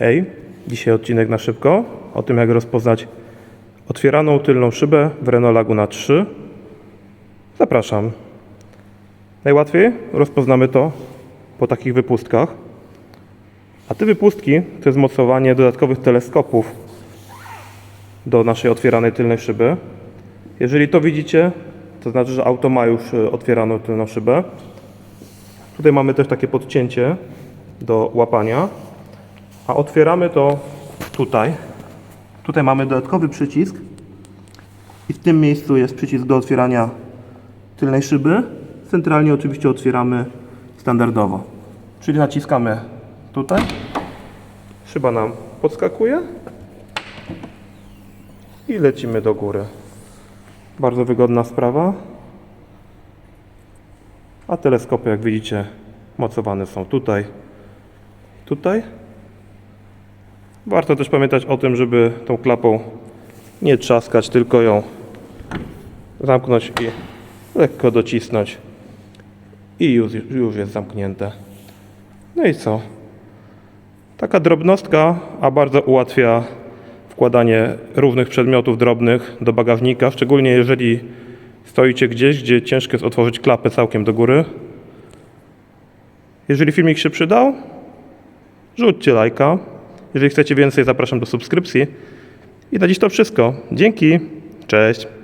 Hej, dzisiaj odcinek na szybko o tym, jak rozpoznać otwieraną tylną szybę w Renault Laguna 3. Zapraszam. Najłatwiej rozpoznamy to po takich wypustkach. A te wypustki to jest mocowanie dodatkowych teleskopów do naszej otwieranej tylnej szyby. Jeżeli to widzicie, to znaczy, że auto ma już e, otwieraną tylną szybę. Tutaj mamy też takie podcięcie do łapania, a otwieramy to tutaj. Tutaj mamy dodatkowy przycisk i w tym miejscu jest przycisk do otwierania tylnej szyby. Centralnie oczywiście otwieramy standardowo. Czyli naciskamy tutaj. Szyba nam podskakuje i lecimy do góry. Bardzo wygodna sprawa. A teleskopy, jak widzicie, mocowane są tutaj, tutaj. Warto też pamiętać o tym, żeby tą klapą nie trzaskać, tylko ją zamknąć i lekko docisnąć. I już, już jest zamknięte. No i co? Taka drobnostka, a bardzo ułatwia wkładanie różnych przedmiotów drobnych do bagażnika, szczególnie jeżeli stoicie gdzieś, gdzie ciężko jest otworzyć klapę całkiem do góry. Jeżeli filmik się przydał, rzućcie lajka. Jeżeli chcecie więcej, zapraszam do subskrypcji. I na dziś to wszystko. Dzięki. Cześć.